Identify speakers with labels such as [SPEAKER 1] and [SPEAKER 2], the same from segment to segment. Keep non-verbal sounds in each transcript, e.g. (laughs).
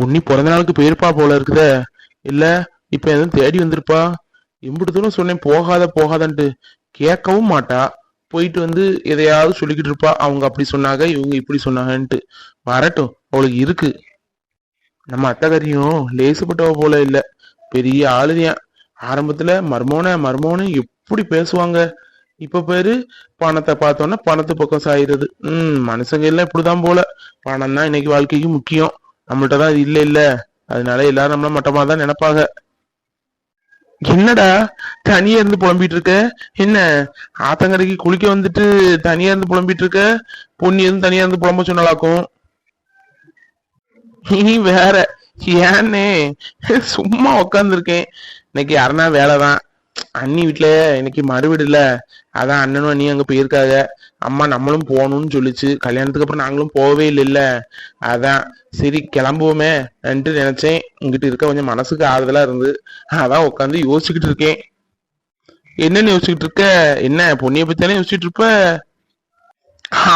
[SPEAKER 1] உன்னி பிறந்த நாளுக்கு போயிருப்பா போல இருக்குதே. இல்ல இப்ப எதுவும் தேடி வந்திருப்பா. எம்பிட்டு தூரம் சொன்னேன் போகாத போகாதன்ட்டு. கேட்கவும் மாட்டா. போயிட்டு வந்து எதையாவது சொல்லிக்கிட்டு இருப்பா. அவங்க அப்படி சொன்னாங்க இவங்க இப்படி சொன்னாங்கன்ட்டு. வரட்டும் அவளுக்கு இருக்கு. நம்ம அத்தகரியும் லேசுப்பட்டவ போல இல்ல. பெரிய ஆளுதியான் ஆரம்பத்துல மர்மோன மர்மோன எப்படி பேசுவாங்க? இப்ப பேரு பணத்தை பார்த்தோன்னா பணத்து பக்கம் சாயிறது. ம் மனுஷங்க எல்லாம் இப்படிதான் போல. பணம் தான் இன்னைக்கு வாழ்க்கைக்கு முக்கியம். நம்மள்ட்ட தான் இது இல்ல இல்ல. அதனால எல்லாரும் நம்மள மட்டமா தான் நினைப்பாங்க. என்னடா தனியா இருந்து புலம்பிட்டு இருக்க? என்ன ஆத்தங்கரைக்கு குளிக்க வந்துட்டு தனியா இருந்து புலம்பிட்டு இருக்க? பொண்ணு இருந்து தனியா இருந்து புலம்ப சொன்னாலாக்கும் நீ வேற ஏன்னே? சும்மா உக்காந்துருக்கேன். இன்னைக்கு யாருன்னா வேலைதான். அண்ணி வீட்டுல இன்னைக்கு மறுவீடு இல்ல. அதான் அண்ணனும் அண்ணியும் அங்க போயிருக்காங்க. அம்மா நம்மளும் போகணும்னு சொல்லிச்சு. கல்யாணத்துக்கு அப்புறம் நாங்களும் போகவே இல்லைல்ல. அதான் சரி கிளம்புவோமே நினைச்சேன். உங்ககிட்ட இருக்க கொஞ்சம் மனசுக்கு ஆறுதலா இருந்து அதான் உட்காந்து யோசிச்சுக்கிட்டு இருக்கேன். என்னன்னு யோசிச்சுக்கிட்டு இருக்க? என்ன பொண்ணிய பத்தி தானே யோசிச்சுட்டு இருப்ப?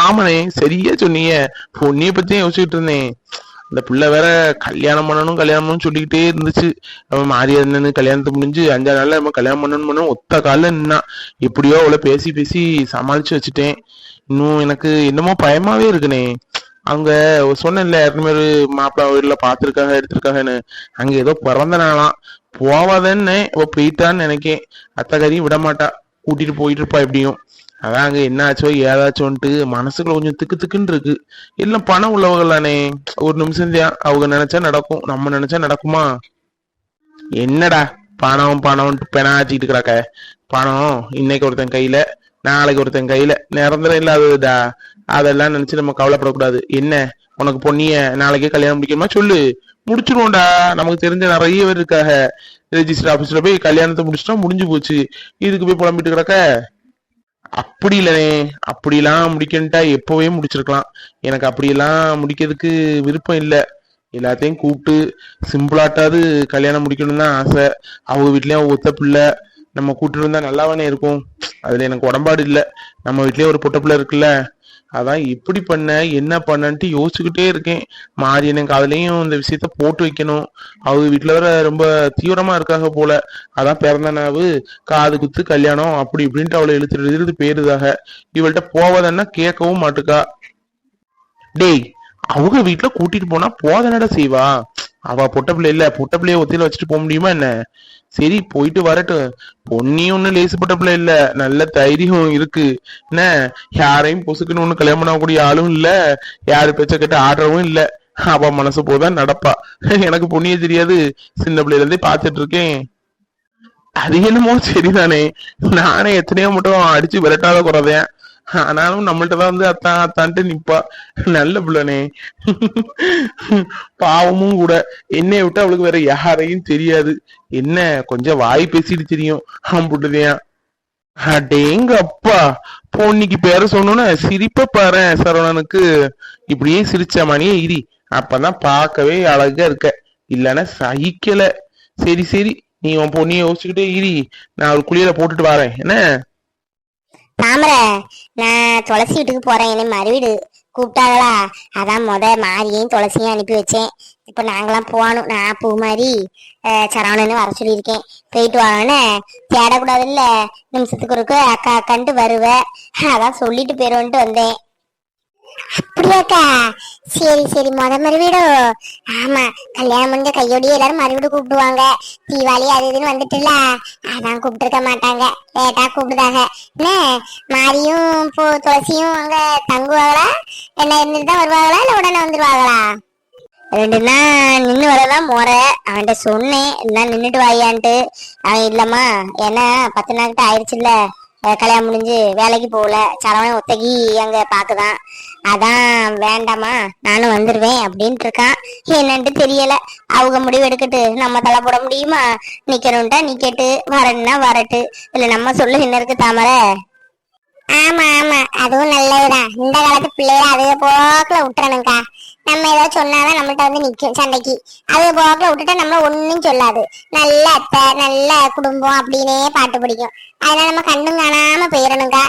[SPEAKER 1] ஆமாண்ணே சரியா சொன்னீங்க. பொண்ணிய பத்தி யோசிச்சுட்டு இருந்தேன். இந்த பிள்ளை வேற கல்யாணம் பண்ணணும் கல்யாணம் பண்ணணும் சொல்லிக்கிட்டே இருந்துச்சு. நம்ம மாறி இருந்தேன்னு கல்யாணத்தை முடிஞ்சு அஞ்சாறு நாள்ல நம்ம கல்யாணம் பண்ணணும் பண்ணணும் ஒத்த கால நின்னா. எப்படியோ அவளை பேசி பேசி சமாளிச்சு வச்சுட்டேன். இன்னும் எனக்கு என்னமோ பயமாவே இருக்குனே. அவங்க சொன்னேன்ல இரநூறு மாப்பிள்ளை வீட்டுல பாத்திருக்காங்க எடுத்திருக்காங்கன்னு. அங்க ஏதோ பிறந்த நாளாம் போவாதன்னு போயிட்டான்னு நினைக்கேன். அத்தகரியும் விட மாட்டா கூட்டிட்டு போயிட்டு இருப்பா எப்படியும். அதான் அங்க என்னாச்சோ ஏதாச்சோன்ட்டு மனசுக்குள்ள கொஞ்சம் திக்கு திக்குன்னு இருக்கு. எல்லாம் பணம் உள்ளவங்க தானே. ஒரு நிமிஷம் தான் அவங்க நினைச்சா நடக்கும். நம்ம நினைச்சா நடக்குமா? என்னடா பணம் பணம்ட்டு பெனாச்சிட்டு கிடக்க பணம் இன்னைக்கு ஒருத்தன் கையில நாளைக்கு ஒருத்தன் கையில. நிரந்தரம் இல்லாததுடா. அதெல்லாம் நினைச்சு நம்ம கவலைப்படக்கூடாது. என்ன உனக்கு பொண்ணிய நாளைக்கே கல்யாணம் முடிக்கணுமா? சொல்லு. முடிச்சிருவோம்டா. நமக்கு தெரிஞ்ச நிறைய பேர் இருக்காக ரெஜிஸ்டர் ஆபீஸ்ல போய் கல்யாணத்தை முடிச்சிட்டா முடிஞ்சு போச்சு. இதுக்கு போய் புலம்பிட்டு கிடக்க அப்படி இல்லைனே அப்படிலாம் முடிக்கன்ட்டா எப்பவே முடிச்சிருக்கலாம். எனக்கு அப்படியெல்லாம் முடிக்கிறதுக்கு விருப்பம் இல்லை. எல்லாத்தையும் கூப்பிட்டு சிம்பிளாட்டாவது கல்யாணம் முடிக்கணும் தான் ஆசை. அவங்க வீட்லயும் ஒத்த பிள்ளை. நம்ம கூட்டிட்டு இருந்தா நல்லாவானே இருக்கும். அதுல எனக்கு உடம்பாடு இல்லை. நம்ம வீட்லயே ஒரு பொட்ட பிள்ளை இருக்குல்ல அதான் இப்படி பண்ண என்ன பண்ணன்ட்டு யோசிச்சுக்கிட்டே இருக்கேன். மாறி எனக்கு காதுலயும் இந்த விஷயத்த போட்டு வைக்கணும். அவங்க வீட்டுல வேற ரொம்ப தீவிரமா இருக்காங்க போல. அதான் பிறந்தனாவு காது குத்து கல்யாணம் அப்படி இப்படின்ட்டு அவளை எழுத்துட்டு இழுத்து பேருதாக இவள்கிட்ட போவதன்னா கேட்கவும் மாட்டுக்கா. டேய் அவங்க வீட்டுல கூட்டிட்டு போனா போதனடா செய்வா? அவ பொட்ட பிள்ளை இல்ல பொட்ட பிள்ளைய ஒத்தியில வச்சுட்டு போக முடியுமா என்ன? சரி போயிட்டு வரட்டும். பொன்னியும் ஒண்ணு லேசுப்பட்ட பிள்ளை இல்ல. நல்ல தைரியம் இருக்கு. என்ன? யாரையும் பொசுக்குன்னு ஒண்ணு கல்யாணம் பண்ணக்கூடிய ஆளும் இல்ல. யாரு பேச்ச கேட்டு ஆடுறவும் இல்ல. அவ மனசு போதான் நடப்பா. எனக்கு பொண்ணிய தெரியாது. சின்ன பிள்ளையில இருந்தே பாத்துட்டு இருக்கேன். அது என்னமோ சரிதானே. நானே எத்தனையோ மட்டும் அடிச்சு விரட்டாத குறதேன் ஆனாலும் நம்மள்ட்ட தான் வந்து அத்தான் அத்தான்ட்டு நிப்பா. நல்ல பிள்ளனே. பாவமும் கூட. என்னைய விட்டு அவளுக்கு வேற யாரையும் தெரியாது. என்ன கொஞ்சம் வாய் பேசிட்டு தெரியும். அம்புட்டுதையா அடேங்க அப்பா பொண்ணிக்கு பேர சொன்னோன்னு சிரிப்ப பாரு சரவணனுக்கு. இப்படியே சிரிச்ச மணியே இரி அப்பதான் பார்க்கவே அழகா இருக்க. இல்லைன்னா சகிக்கல. சரி சரி. நீ உன் பொண்ணிய யோசிச்சுக்கிட்டே இரி. நான் ஒரு குளியல போட்டுட்டு வரேன். என்ன?
[SPEAKER 2] தாமரை நான் துளசி வீட்டுக்கு போறேன். என்னை மறுவீடு. கூப்பிட்டாங்களா? அதான் முத மாரியையும் துளசியும் அனுப்பி வச்சேன். இப்போ நாங்களாம் போகணும். நான் பூ மாதிரி சரவணன்னு வர சொல்லியிருக்கேன். போயிட்டு வாங்கன்னு தேடக்கூடாது இல்ல நிமிஷத்துக்கு ஒருக்கு அக்கா அக்கான்ட்டு வருவேன் அதான் சொல்லிட்டு போயிடுவோன்ட்டு வந்தேன். அப்படியாக்கா? சரி சரி முத மறுவீடு ஆமா கல்யாணம் முடிஞ்ச கையோடய எல்லாரும் மறுவீடு கூப்பிடுவாங்க. தீபாவளி அது இதுன்னு வந்துட்டுல அதான் கூப்பிட்டுருக்க மாட்டாங்க. லேட்டா கூப்பிடுதாங்க. என்ன? மாரியும் பூ துளசியும் அங்க தங்குவாங்களா? என்ன இருந்துட்டு தான் வருவாங்களா? இல்ல உடனே வந்துருவாங்களா? ரெண்டு நாள் நின்று வரதான் முறை அவன்கிட்ட சொன்னேன். எல்லாம் நின்றுட்டு வாயான்ட்டு. அவன் இல்லம்மா ஏன்னா பத்து நாள் கிட்ட ஆயிடுச்சுல்ல கல்யாணம் முடிஞ்சு வேலைக்கு போகல. சரவணன் ஒத்தகி அங்க பாக்குதான். அதான் வேண்டாமா நானும் வந்துருவேன் அப்படின்ட்டு இருக்கான் என்னன்ட்டு தெரியல. அவங்க முடிவு எடுக்கட்டு. நம்ம தலை போட முடியுமா? நிக்கணும்ட்டா நிக்கட்டு. வரணும்னா வரட்டு. இல்ல நம்ம சொல்லு என்ன இருக்கு தாமரை? ஆமா ஆமா. அதுவும் நல்லதுதான். இந்த காலத்து பிள்ளைய அது போக்குல விட்டுறணும்க்கா. நம்ம ஏதோ சொன்னாதான் நம்மள்ட்ட வந்து நிக்கும் சண்டைக்கு. அது போக்குல விட்டுட்டா நம்மள ஒண்ணும் சொல்லாது. நல்ல அத்தை நல்ல குடும்பம் அப்படின்னே பாட்டு பிடிக்கும். அதனால நம்ம கண்ணும் காணாம போயிடணுங்கா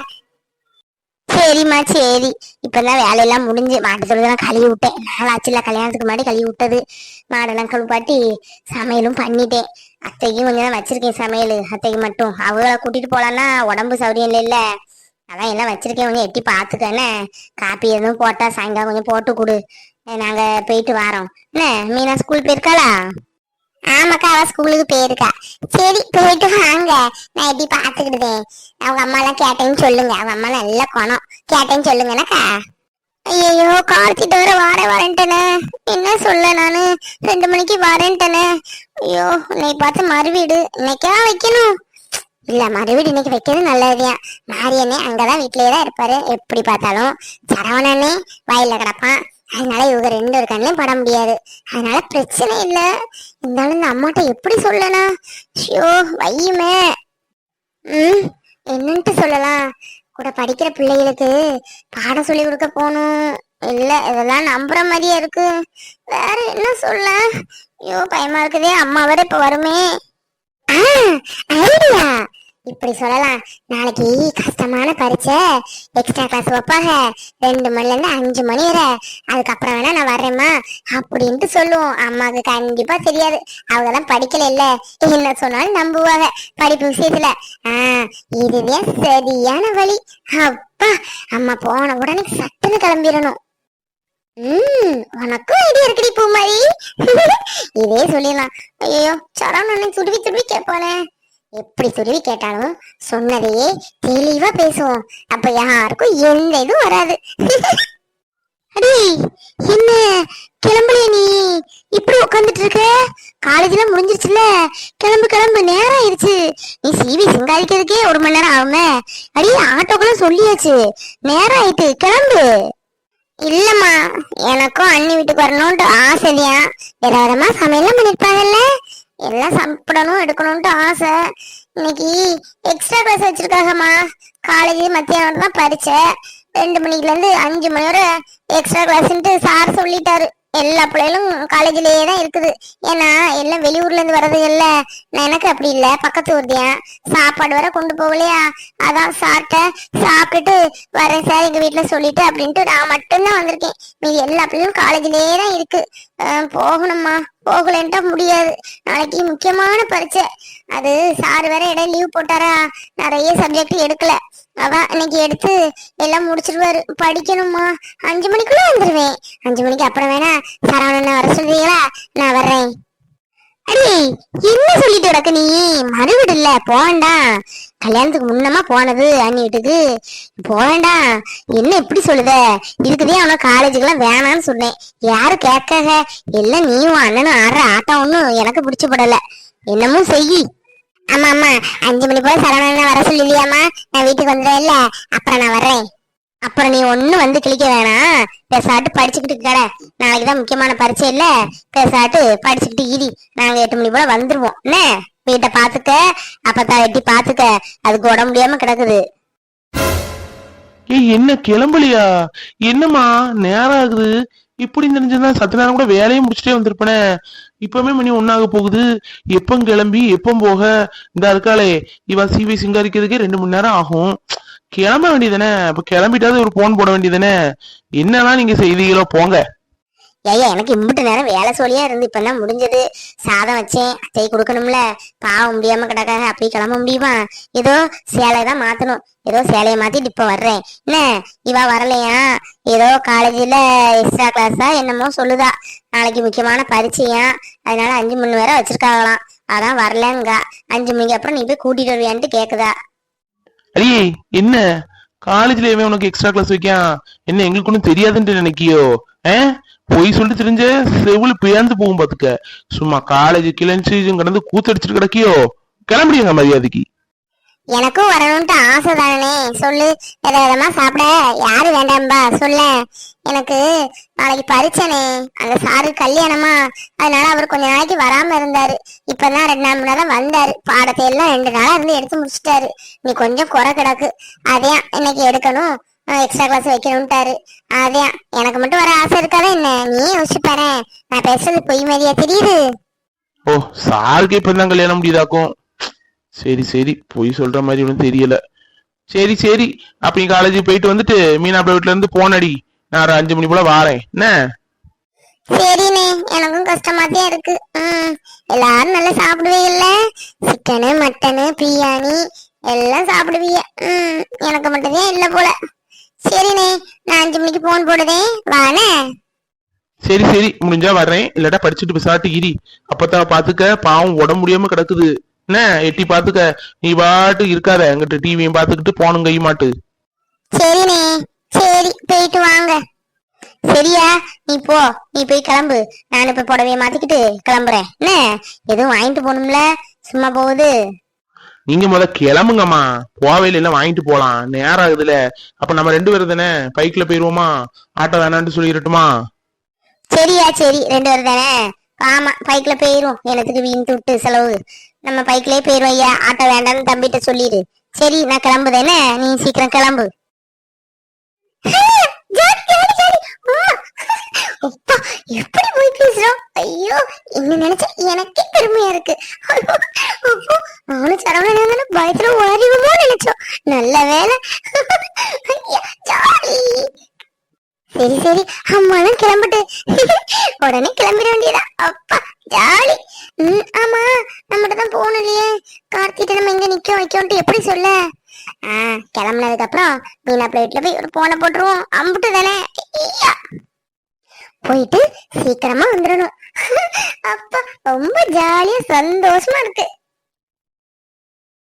[SPEAKER 2] சரிம்மா சரி. இப்பதான் வேலையெல்லாம் முடிஞ்சு மாட்டு தொழுதெல்லாம் கழுவி விட்டேன் நாளாச்சுல கல்யாணத்துக்கு முன்னாடி கழுவி விட்டது மாடெல்லாம் கழுப்பாட்டி சமையலும் பண்ணிட்டேன். அத்தைக்கும் கொஞ்சம் தான் வச்சிருக்கேன் சமையல். அத்தைக்கு மட்டும். அவங்கள கூட்டிட்டு போலான்னா உடம்பு சௌரியம் இல்ல அதான் எல்லாம் வச்சிருக்கேன். கொஞ்சம் எட்டி பாத்துக்கன்னு காப்பி எதுவும் போட்டா சாயங்காலம் கொஞ்சம் போட்டு கொடு. நாங்க போயிட்டு வரோம். என்ன மீனா ஸ்கூல் போயிருக்காளா? ஆமாக்கா அவ ஸ்கூலுக்கு போயிருக்கா. சரி போயிட்டு வாங்க. நான் எப்படி பாத்துக்கிடுதேன் அவங்க அம்மா எல்லாம் கேட்டேன்னு சொல்லுங்க. அவங்க அம்மா நல்ல குணம். கேட்டேன்னு சொல்லுங்கனாக்கா ஐயோ கார்த்திட்டு வர வார வரேன்ட்டனே. என்ன சொல்ல நானு? ரெண்டு மணிக்கு வரேன்ட்டனே. ஐயோ இன்னைக்கு பார்த்து மறுவீடு. இன்னைக்கா வைக்கணும். இல்ல மறுவீடு இன்னைக்கு வைக்கிறது நல்லதுயா மாரியண்ணே அங்கதான் வீட்லயே தான் இருப்பாரு. எப்படி பார்த்தாலும். சரவணனே வயல்ல கிடப்பான். அதனால இவங்க ரெண்டு ஒரு கண்ணிலையும் பட முடியாது. அதனால பிரச்சனை இல்ல. இருந்தாலும் இந்த அம்மாட்ட எப்படி சொல்லனா? ஐயோ வையுமே. ம் என்னன்ட்டு சொல்லலாம். கூட படிக்கிற பிள்ளைகளுக்கு பாடம் சொல்லி கொடுக்க போகணும். இல்ல இதெல்லாம் நம்புற மாதிரியே இருக்கு. வேற என்ன சொல்ல? ஐயோ பயமா இருக்குதே. அம்மா வர இப்ப வருமே. ஐடியா. இப்படி சொல்லலாம் நாளைக்கு கஷ்டமான பரீட்சை எக்ஸ்ட்ரா கிளாஸ் வைப்பாங்க ரெண்டு மணிலேருந்து அஞ்சு மணி வரை. அதுக்கப்புறம் வேணா நான் வர்றேம்மா அப்படின்ட்டு சொல்லுவோம். அம்மாவுக்கு கண்டிப்பா தெரியாது. அவங்க தான் படிக்கல இல்ல. என்ன சொன்னாலும் நம்புவாங்க. படிப்பு விஷயத்துல. ஆஹ் இதுதான் சரியான வழி. அப்பா அம்மா போன உடனே சட்டுன்னு கிளம்பிடணும். உம் உனக்கும் ஐடியா இருக்குடி பூமாரி. (laughs) இதே சொல்லிடலாம். ஐயோ சரவணன் துடுவி துருவி கேட்பானே. எப்படி துருவி கேட்டாலும் சொன்னதையே தெளிவா பேசுவோம். அப்ப யாருக்கும் எந்த இதுவும் வராது. (laughs) என்ன? கிளம்பலையே நீ. இப்படி உட்காந்துட்டு இருக்க? காலேஜ்ல முடிஞ்சிருச்சுல கிளம்பு கிளம்பு நேரம் ஆயிருச்சு நீ சிவி சிங்காரிக்கிறதுக்கே ஒரு மணி நேரம் ஆகுமே. அடி ஆட்டோக்கெல்லாம் சொல்லியாச்சு. நேரம் ஆயிட்டு கிளம்பு. இல்லம்மா எனக்கும் அண்ணி வீட்டுக்கு வரணும்ட்டு ஆசையா வித விதமா சமையல்லாம் பண்ணிருப்பாங்கல்ல. எல்லாம் சாப்பிடணும் எடுக்கணும்ட்டு ஆசை. இன்னைக்கு எக்ஸ்ட்ரா கிளாஸ் வச்சிருக்காங்கம்மா. காலேஜ் மத்தியானம் தான் பரீட்சை ரெண்டு மணிக்குலேருந்து அஞ்சு மணி வரை எக்ஸ்ட்ரா கிளாஸ்ன்ட்டு சார் சொல்லிட்டாரு. எல்லா பிள்ளைகளும் காலேஜ்லயே தான் இருக்குது. ஏன்னா எல்லாம் வெளியூர்ல இருந்து வர்றது இல்ல நான் எனக்கு அப்படி இல்ல. பக்கத்து ஊர்தியா சாப்பாடு வர கொண்டு போகலையா? அதான் சார்ட்ட சாப்பிட்டுட்டு வரேன் சார் எங்க வீட்டுல சொல்லிட்டு அப்படின்ட்டு நான் மட்டும்தான் வந்திருக்கேன். மீதி எல்லா பிள்ளையும் காலேஜ்லயே தான் இருக்கு. போகணும்மா. போகலன்ட்டா முடியாது. நாளைக்கு முக்கியமான பரீட்சை. அது சார் வேற இடம் லீவ் போட்டாரா? நிறைய சப்ஜெக்ட் எடுக்கல. அவ இன்னைக்கு எடுத்து எல்லாம் முடிச்சிருவாரு. படிக்கணுமா அஞ்சு மணிக்குள்ள வந்துருவேன் அஞ்சு மணிக்கு அப்புறம் வேணா சரவணன் வர சொல்றீங்களா? நான் வர்றேன். அடி என்ன சொல்லிட்டு கிடக்கு நீ? மறுவிடு இல்ல போவேண்டா. கல்யாணத்துக்கு முன்னமா போனது அண்ணி வீட்டுக்கு. போவேண்டா. என்ன இப்படி சொல்லுத? இதுக்குதே அவன காலேஜுக்கெல்லாம் வேணாம்னு சொன்னேன். யாரும் கேட்காக எல்லாம் நீயும் அண்ணனும் ஆடுற ஆட்டம் ஒண்ணும் எனக்கு பிடிச்சப்படல என்னமும் என்னமோ செய் ஆமா ஆமா. அஞ்சு மணி போல சரவணன் வர சொல்லியாமா நான் வீட்டுக்கு வந்துடுறேன் இல்ல அப்புறம் நான் வர்றேன். அப்புறம் நீ ஒண்ணு வந்து கிளிக்க வேணாம். பேசாட்டு படிச்சுக்கிட்டு கடை நாளைக்கு தான் முக்கியமான பரீட்சை இல்ல? பேசாட்டு படிச்சுக்கிட்டு இடி நாங்க எட்டு மணி போல வந்துருவோம். என்ன? வீட்டை பாத்துக்க. அப்பத்தா வெட்டி பாத்துக்க. அதுக்கு உடம்பு முடியாம கிடக்குது.
[SPEAKER 1] ஏய் என்ன கிளம்பலையா? என்னம்மா நேரம் ஆகுது. இப்படி தெரிஞ்சதா சத்து நேரம் கூட வேலையும் முடிச்சுட்டே வந்திருப்பேனே. இப்பவுமே மணி ஒன்னாக போகுது. எப்போ கிளம்பி எப்போ போக. இந்த இருக்காளே. இவன் சிவி சிங்காரிக்கிறதுக்கே ரெண்டு மணி நேரம் ஆகும். கிளம்ப வேண்டியதானே அப்ப கிளம்பிட்டாவது ஒரு போன் போட வேண்டியதானே என்னதான் நீங்க செய்திகளோ போங்க.
[SPEAKER 2] ஐயா எனக்கு இம்பிட்டு நேரம் வேலை சொல்லியா இருந்து இப்பதான் முடிஞ்சது? சாதம் வச்சேன் அத்தை கொடுக்கணும்ல. பாவம் முடியாம கிடக்காக அப்படி கிளம்ப முடியுமா? ஏதோ சேலையை தான் மாத்தணும். ஏதோ சேலையை மாத்திட்டு இப்ப வர்றேன். என்ன? இவ வரலையா? ஏதோ காலேஜ்ல எக்ஸ்ட்ரா கிளாஸா என்னமோ சொல்லுதா. நாளைக்கு முக்கியமான பரீட்சையா? அதனால அஞ்சு மணி வரை வச்சிருக்காங்களாம். அதான் வரலங்கா. அஞ்சு மணிக்கு அப்புறம் நீ போய் கூட்டிட்டு வருவியான்ட்டு கேக்குதா.
[SPEAKER 1] அடியே என்ன? காலேஜ்ல இவன் உனக்கு எக்ஸ்ட்ரா கிளாஸ் வைக்கான். என்ன எங்களுக்கு ஒன்றும் தெரியாதுன்ட்டு நினைக்கியோ? ஆ? பொய் சொல்லிட்டு தெரிஞ்ச செவில் பேர்ந்து போகும் பாத்துக்க. சும்மா காலேஜ் கிளஞ்சு கடந்து கூத்தடிச்சிட்டு கிடக்கியோ? கிளம்பிடுங்க மரியாதைக்கு.
[SPEAKER 2] எனக்கும் வரணும்ட்டு ஆசை தானே. சொல்லு வித விதமா சாப்பிட. யாரு வேண்டாம்பா? சொல்ல. எனக்கு நாளைக்கு பரிச்சனே அந்த சாரு கல்யாணமா. அதனால அவர் கொஞ்ச நாளைக்கு வராம இருந்தாரு. இப்பதான் ரெண்டு நாள் முன்னாதான் வந்தாரு. பாடத்தை எல்லாம் ரெண்டு நாளா இருந்து எடுத்து முடிச்சிட்டாரு. நீ கொஞ்சம் குறை கிடக்கு. அதையா இன்னைக்கு எடுக்கணும். எக்ஸ்ட்ரா கிளாஸ் வைக்கணும்ட்டாரு. அதையா எனக்கு மட்டும் வர ஆசை இருக்காதா என்ன? நீ யோசிச்சு பாரு நான் பேசுறது பொய் மாதிரியா தெரியுது?
[SPEAKER 1] ஓ சாருக்கு இப்பதான் கல்யாணம் முடியுதாக்கும்? சரி சரி. பொய் சொல்ற மாதிரி ஒன்றும் தெரியல. சரி சரி. அப்ப நீ காலேஜ் போயிட்டு வந்துட்டு மீனாப்ப வீட்டுல இருந்து போனடி நான் ஒரு அஞ்சு மணி போல வாரேன். என்ன?
[SPEAKER 2] சரிண்ணே. எனக்கும் கஷ்டமா தான் இருக்கு எல்லாரும் நல்லா சாப்பிடுவீங்கல்ல? சிக்கனு மட்டனு பிரியாணி எல்லாம் சாப்பிடுவீங்க. எனக்கு மட்டும்தான் இல்லை போல. சரிண்ணே. நான் அஞ்சு மணிக்கு போன் போடுதேன் வானே
[SPEAKER 1] சரி சரி. முடிஞ்சா வர்றேன். இல்லாட்டா படிச்சுட்டு பிசாட்டு இரி. அப்பதான் பாத்துக்க. பாவம் உடம்பு முடியாம கிடக்குது. என்ன? எட்டி பாத்துக்க. நீ பாட்டு இருக்காத. எங்கிட்ட டிவியும் பாத்துக்கிட்டு போனும் கை மாட்டு.
[SPEAKER 2] சரிண்ணே. சரி போயிட்டு வாங்க. சரியா? நீ போ. நீ போய் கிளம்பு. நான் இப்ப புடவைய மாத்திக்கிட்டு கிளம்புறேன். என்ன? எதுவும் வாங்கிட்டு போகணும்ல? சும்மா போகுது.
[SPEAKER 1] நீங்க முத கிளம்புங்கம்மா. போவையில எல்லாம் வாங்கிட்டு போலாம். நேரம் ஆகுதுல. அப்ப நம்ம ரெண்டு பேரும் தானே? பைக்ல போயிருவோமா? ஆட்டோ வேணான்னு சொல்லிடட்டுமா?
[SPEAKER 2] சரியா? சரி. ரெண்டு பேரும் தானே? ஆமா பைக்ல போயிரும். எனக்கு வீண் துட்டு செலவு? நம்ம பைக்லயே போயிருவோம் ஐயா. ஆட்டோ வேண்டாம்னு தம்பிட்ட சொல்லிடு. சரி நான் கிளம்புதேனே நீ சீக்கிரம் கிளம்பு. ஜாலி, ஜாலி, எப்படி போய் பேசுறோம் ஐயோ என்ன நினைச்சா எனக்கே பெருமையா இருக்கு. நானும் சரவணன் பயத்துல ஓடிடுமோ நினைச்சோம் நல்ல வேலை ஐயா, ஜாலி. சரி சரி. அம்மாவும் கிளம்பிட்டு. உடனே கிளம்பிட வேண்டியதா? அப்பா ஜாலி. ஆமா நம்மகிட்ட தான் போகணும் இல்லையே. கார்த்திகிட்ட நம்ம எங்க நிக்க வைக்கோன்ட்டு எப்படி சொல்ல? ஆ கிளம்புனதுக்கு அப்புறம் மீனா பிளேட்ல போய் ஒரு போனை போட்டுருவோம். அம்புட்டு தானே. போயிட்டு சீக்கிரமா வந்துடணும். (laughs) அப்பா ரொம்ப ஜாலியா சந்தோஷமா இருக்கு.